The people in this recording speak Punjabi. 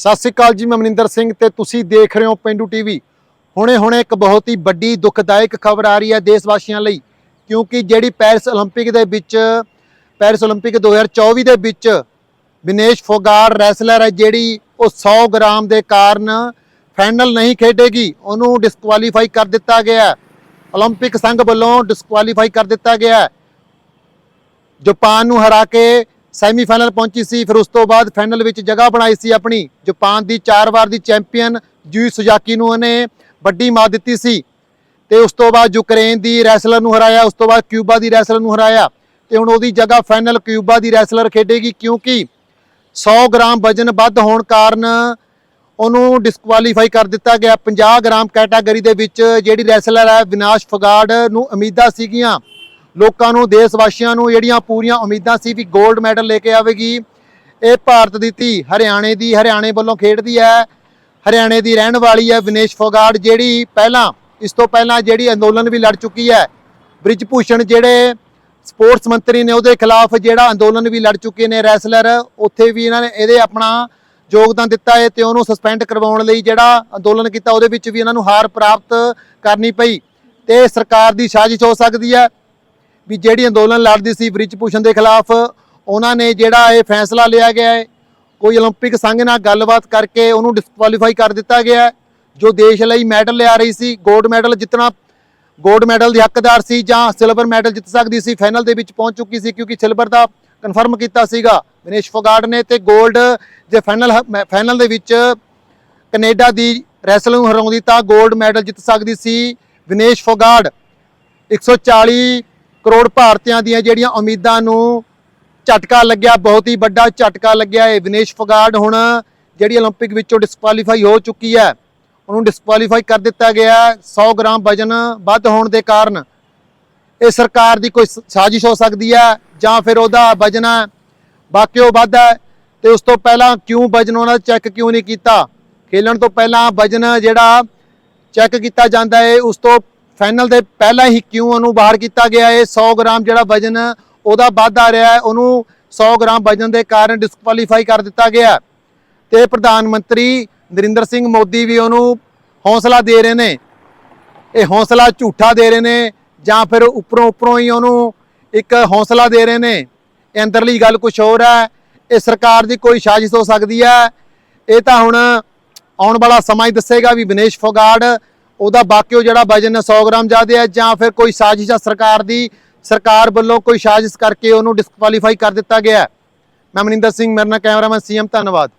ਸਤਿ ਸ੍ਰੀ ਅਕਾਲ ਜੀ ਮੈਂ ਮਨਿੰਦਰ ਸਿੰਘ ਤੇ ਤੁਸੀਂ ਦੇਖ ਰਹੇ ਹੋ ਪਿੰਡੂ ਟੀਵੀ ਹੁਣੇ ਹੁਣੇ ਇੱਕ ਬਹੁਤ ਹੀ ਵੱਡੀ ਦੁਖਦਾਇਕ ਖਬਰ ਆ ਰਹੀ ਹੈ ਦੇਸ਼ ਵਾਸੀਆਂ ਲਈ ਕਿਉਂਕਿ ਜਿਹੜੀ ਪੈਰਿਸ 올림픽 ਦੇ ਵਿੱਚ ਪੈਰਿਸ 올림픽 2024 ਦੇ ਵਿੱਚ ਵਿਨੇਸ਼ ਫੋਗਾਟ ਰੈਸਲਰ ਹੈ ਜਿਹੜੀ ਉਹ 100 ਗ੍ਰਾਮ ਦੇ ਕਾਰਨ ਫਾਈਨਲ ਨਹੀਂ ਖੇਡੇਗੀ ਉਹਨੂੰ ਡਿਸਕੁਆਲੀਫਾਈ ਕਰ ਦਿੱਤਾ ਗਿਆ ਹੈ 올림픽 ਸੰਘ ਵੱਲੋਂ ਡਿਸਕੁਆਲੀਫਾਈ ਕਰ ਦਿੱਤਾ ਗਿਆ ਹੈ ਜਾਪਾਨ ਨੂੰ ਹਰਾ ਕੇ ਸੈਮੀਫਾਈਨਲ ਪਹੁੰਚੀ ਸੀ, ਫਿਰ ਉਸ ਤੋਂ ਬਾਅਦ ਫਾਈਨਲ ਵਿੱਚ ਜਗ੍ਹਾ ਬਣਾਈ ਸੀ ਆਪਣੀ, ਜਾਪਾਨ ਦੀ ਚਾਰ ਵਾਰ ਦੀ ਚੈਂਪੀਅਨ ਜੂਈ ਸੁਜ਼ਾਕੀ ਨੂੰ ਉਹਨੇ ਵੱਡੀ ਮਾਰ ਦਿੱਤੀ ਸੀ। ਤੇ ਉਸ ਤੋਂ ਬਾਅਦ ਯੂਕਰੇਨ ਦੀ ਰੈਸਲਰ ਨੂੰ ਹਰਾਇਆ, ਉਸ ਤੋਂ ਬਾਅਦ ਕਿਊਬਾ ਦੀ ਰੈਸਲਰ ਨੂੰ ਹਰਾਇਆ ਤੇ ਹੁਣ ਉਹਦੀ ਜਗ੍ਹਾ ਫਾਈਨਲ ਕਿਊਬਾ ਦੀ ਰੈਸਲਰ ਖੇਡੇਗੀ ਕਿਉਂਕਿ 100 ਗ੍ਰਾਮ ਵਜਨ ਵੱਧ ਹੋਣ ਕਾਰਨ ਉਹਨੂੰ ਡਿਸਕੁਆਲੀਫਾਈ ਕਰ ਦਿੱਤਾ ਗਿਆ। 50 ਗ੍ਰਾਮ ਕੈਟਾਗਰੀ ਦੇ ਵਿੱਚ ਜਿਹੜੀ ਰੈਸਲਰ ਹੈ, ਵਿਨਾਸ਼ ਫਗਾੜ ਨੂੰ ਉਮੀਦਾਂ ਸੀਗੀਆਂ। ਲੋਕਾਂ ਨੂੰ ਦੇਸ਼ ਵਾਸੀਆਂ ਨੂੰ ਜਿਹੜੀਆਂ ਪੂਰੀਆਂ ਉਮੀਦਾਂ ਸੀ ਵੀ 골ਡ ਮੈਡਲ ਲੈ ਕੇ ਆਵੇਗੀ, ਇਹ ਭਾਰਤ ਦੀ ਧੀ ਹਰਿਆਣੇ ਦੀ, ਹਰਿਆਣੇ ਵੱਲੋਂ ਖੇਡਦੀ ਹੈ, ਹਰਿਆਣੇ ਦੀ ਰਹਿਣ ਵਾਲੀ ਹੈ ਵਿਨੇਸ਼ ਫੋਗਾੜ ਜਿਹੜੀ ਪਹਿਲਾਂ, ਇਸ ਤੋਂ ਪਹਿਲਾਂ ਜਿਹੜੀ ਅੰਦੋਲਨ ਵੀ ਲੜ ਚੁੱਕੀ ਹੈ ਬ੍ਰਿਜ ਭੂਸ਼ਣ ਜਿਹੜੇ ਸਪੋਰਟਸ ਮੰਤਰੀ ਨੇ ਉਹਦੇ ਖਿਲਾਫ ਜਿਹੜਾ ਅੰਦੋਲਨ ਵੀ ਲੜ ਚੁੱਕੇ ਨੇ ਰੈਸਲਰ, ਉੱਥੇ ਵੀ ਇਹਨਾਂ ਨੇ ਇਹਦੇ ਆਪਣਾ ਯੋਗਦਾਨ ਦਿੱਤਾ ਹੈ ਤੇ ਉਹਨੂੰ ਸਸਪੈਂਡ ਕਰਵਾਉਣ ਲਈ ਜਿਹੜਾ ਅੰਦੋਲਨ ਕੀਤਾ, ਉਹਦੇ ਵਿੱਚ ਵੀ ਇਹਨਾਂ ਨੂੰ ਹਾਰ ਪ੍ਰਾਪਤ ਕਰਨੀ ਪਈ ਤੇ ਸਰਕਾਰ ਦੀ ਸਾਜ਼ਿਸ਼ ਹੋ ਸਕਦੀ ਹੈ। ਵੀ ਜਿਹੜੀ ਅੰਦੋਲਨ ਲੜਦੀ ਸੀ ਬ੍ਰਿਜ ਭੂਸ਼ਣ ਦੇ ਖਿਲਾਫ, ਉਹਨਾਂ ਨੇ ਜਿਹੜਾ ਇਹ ਫੈਸਲਾ ਲਿਆ ਗਿਆ ਹੈ, ਕੋਈ 올림픽 ਸੰਘ ਨਾਲ ਗੱਲਬਾਤ ਕਰਕੇ ਉਹਨੂੰ ਡਿਸਕੁਆਲੀਫਾਈ ਕਰ ਦਿੱਤਾ ਗਿਆ ਜੋ ਦੇਸ਼ ਲਈ ਮੈਡਲ ਲਿਆ ਰਹੀ ਸੀ ਗੋਲਡ ਮੈਡਲ ਜਿੱਤਣਾ ਗੋਲਡ ਮੈਡਲ ਦੇ ਹੱਕਦਾਰ ਸੀ ਜਾਂ ਸਿਲਵਰ ਮੈਡਲ ਜਿੱਤ ਸਕਦੀ ਸੀ ਫਾਈਨਲ ਦੇ ਵਿੱਚ ਪਹੁੰਚ ਚੁੱਕੀ ਸੀ ਕਿਉਂਕਿ ਸਿਲਵਰ ਦਾ ਕਨਫਰਮ ਕੀਤਾ ਸੀਗਾ। ਵਿਨੇਸ਼ ਫੋਗਾਰਡ ਨੇ ਤੇ ਗੋਲਡ ਜੇ ਫਾਈਨਲ ਫਾਈਨਲ ਦੇ ਵਿੱਚ ਕੈਨੇਡਾ ਦੀ ਰੈਸਲਰ ਨੂੰ ਹਰਾਉਂਦੀ ਤਾਂ ਗੋਲਡ ਮੈਡਲ ਜਿੱਤ ਸਕਦੀ ਸੀ। ਵਿਨੇਸ਼ ਫੋਗਾਰਡ 140 ਕਰੋੜ ਭਾਰਤੀਆਂ ਦੀਆਂ ਜਿਹੜੀਆਂ ਉਮੀਦਾਂ ਨੂੰ ਝਟਕਾ ਲੱਗਿਆ ਬਹੁਤ ਹੀ ਵੱਡਾ ਝਟਕਾ ਲੱਗਿਆ ਹੈ ਵਿਨੇਸ਼ ਫੋਗਾਟ ਹੁਣ ਜਿਹੜੀ 올림픽 ਵਿੱਚੋਂ ਡਿਸਕੁਆਲੀਫਾਈ ਹੋ ਚੁੱਕੀ ਹੈ ਉਹਨੂੰ ਡਿਸਕੁਆਲੀਫਾਈ ਕਰ ਦਿੱਤਾ ਗਿਆ ਹੈ 100 ਗ੍ਰਾਮ ਵਜਨ ਵੱਧ ਹੋਣ ਦੇ ਕਾਰਨ ਇਹ ਸਰਕਾਰ ਦੀ ਕੋਈ ਸ- ਸਾਜ਼ਿਸ਼ ਹੋ ਸਕਦੀ ਹੈ ਜਾਂ ਫਿਰ ਉਹਦਾ ਵਜਨ ਹੈ ਬਾਕੀ ਉਹ ਵੱਧ ਹੈ ਤੇ ਉਸ ਤੋਂ ਪਹਿਲਾਂ ਕਿਉਂ ਵਜਨ ਉਹਨਾਂ ਦਾ ਚੈੱਕ ਕਿਉਂ ਨਹੀਂ ਕੀਤਾ ਖੇਲਣ ਤੋਂ ਪਹਿਲਾਂ ਵਜਨ ਜਿਹੜਾ ਚੈੱਕ ਕੀਤਾ ਜਾਂਦਾ ਹੈ ਉਸ ਤੋਂ ਫਾਈਨਲ ਦੇ ਪਹਿਲਾਂ ਹੀ ਕਿਉਂ ਉਹਨੂੰ ਬਾਹਰ ਕੀਤਾ ਗਿਆ? ਇਹ 100 ਗ੍ਰਾਮ ਜਿਹੜਾ ਵਜਨ ਉਹਦਾ ਵੱਧ ਆ ਰਿਹਾ ਹੈ। ਉਹਨੂੰ 100 ਗ੍ਰਾਮ ਵਜਨ ਦੇ ਕਾਰਨ ਡਿਸਕੁਆਲੀਫਾਈ ਕਰ ਦਿੱਤਾ ਗਿਆ ਤੇ ਪ੍ਰਧਾਨ ਮੰਤਰੀ ਨਰਿੰਦਰ ਸਿੰਘ ਮੋਦੀ ਵੀ ਉਹਨੂੰ ਹੌਸਲਾ ਦੇ ਰਹੇ ਨੇ। ਇਹ ਹੌਸਲਾ ਝੂਠਾ ਦੇ ਰਹੇ ਨੇ ਜਾਂ ਫਿਰ ਉੱਪਰੋਂ ਉੱਪਰੋਂ ਹੀ ਉਹਨੂੰ ਇੱਕ ਹੌਸਲਾ ਦੇ ਰਹੇ ਨੇ। ਇਹ ਅੰਦਰਲੀ ਗੱਲ ਕੁਝ ਹੋਰ ਹੈ। ਇਹ ਸਰਕਾਰ ਦੀ ਕੋਈ ਸਾਜ਼ਿਸ਼ ਹੋ ਸਕਦੀ ਹੈ। ਇਹ ਤਾਂ ਹੁਣ ਆਉਣ ਵਾਲਾ ਸਮਾਂ ਹੀ ਦੱਸੇਗਾ ਵੀ ਵਿਨੇਸ਼ ਫੋਗਾਟ ਉਹਦਾ ਬਾਕਿਓ ਜਿਹੜਾ ਵਜਨ 100 ਗ੍ਰਾਮ ਜ਼ਿਆਦਾ ਹੈ ਜਾਂ ਫਿਰ ਕੋਈ ਸਾਜ਼ਿਸ਼ ਆ ਸਰਕਾਰ ਦੀ, ਸਰਕਾਰ ਵੱਲੋਂ ਕੋਈ ਸਾਜ਼ਿਸ਼ ਕਰਕੇ ਉਹਨੂੰ ਡਿਸਕੁਆਲੀਫਾਈ ਕਰ ਦਿੱਤਾ ਗਿਆ ਮੈਂ ਮਨਿੰਦਰ ਸਿੰਘ, ਮੇਰੇ ਨਾਲ ਕੈਮਰਾਮੈਨ ਸੀਐਮ, ਧੰਨਵਾਦ।